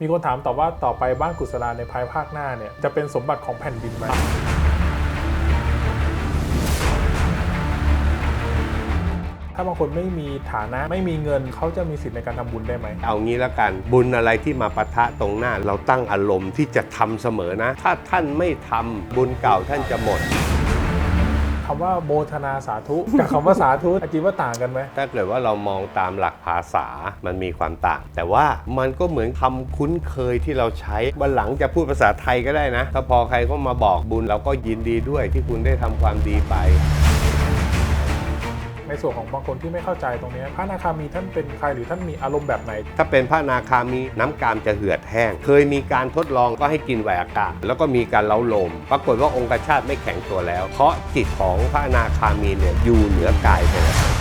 มีคนถามต่อว่าต่อไปบ้านกุศลาในภายภาคหน้าเนี่ยจะเป็นสมบัติของแผ่นดินไหมถ้าบางคนไม่มีฐานะไม่มีเงินเขาจะมีสิทธิ์ในการทำบุญได้ไหม เอางี้แล้วกัน บุญอะไรที่มาปะทะตรงหน้า เราตั้งอารมณ์ที่จะทำเสมอนะ ถ้าท่านไม่ทำบุญเก่าท่านจะหมด คำว่าโมทนาสาธุกับคำว่าสาธุอาจิว่าต่างกันไหมถ้าเกิดว่าเรามองตามหลักภาษามันมีความต่าง แต่ว่ามันก็เหมือนคำคุ้นเคยที่เราใช้วันหลังจะพูดภาษาไทยก็ได้นะ ถ้าพอใครก็มาบอกบุญเราก็ยินดีด้วยที่คุณได้ทำความดีไป ในส่วนของบางคนที่ไม่เข้าใจตรงนี้พระนาคามีท่านเป็นใครหรือท่านมีอารมณ์แบบไหน ถ้าเป็นพระนาคามีน้ำกามจะเหือดแห้ง เคยมีการทดลองก็ให้กินไวอากาศ แล้วก็มีการเล้าลม ปรากฏว่าองคชาตไม่แข็งตัวแล้ว เพราะจิตของพระนาคามีเนี่ยอยู่เหนือกายไปแล้ว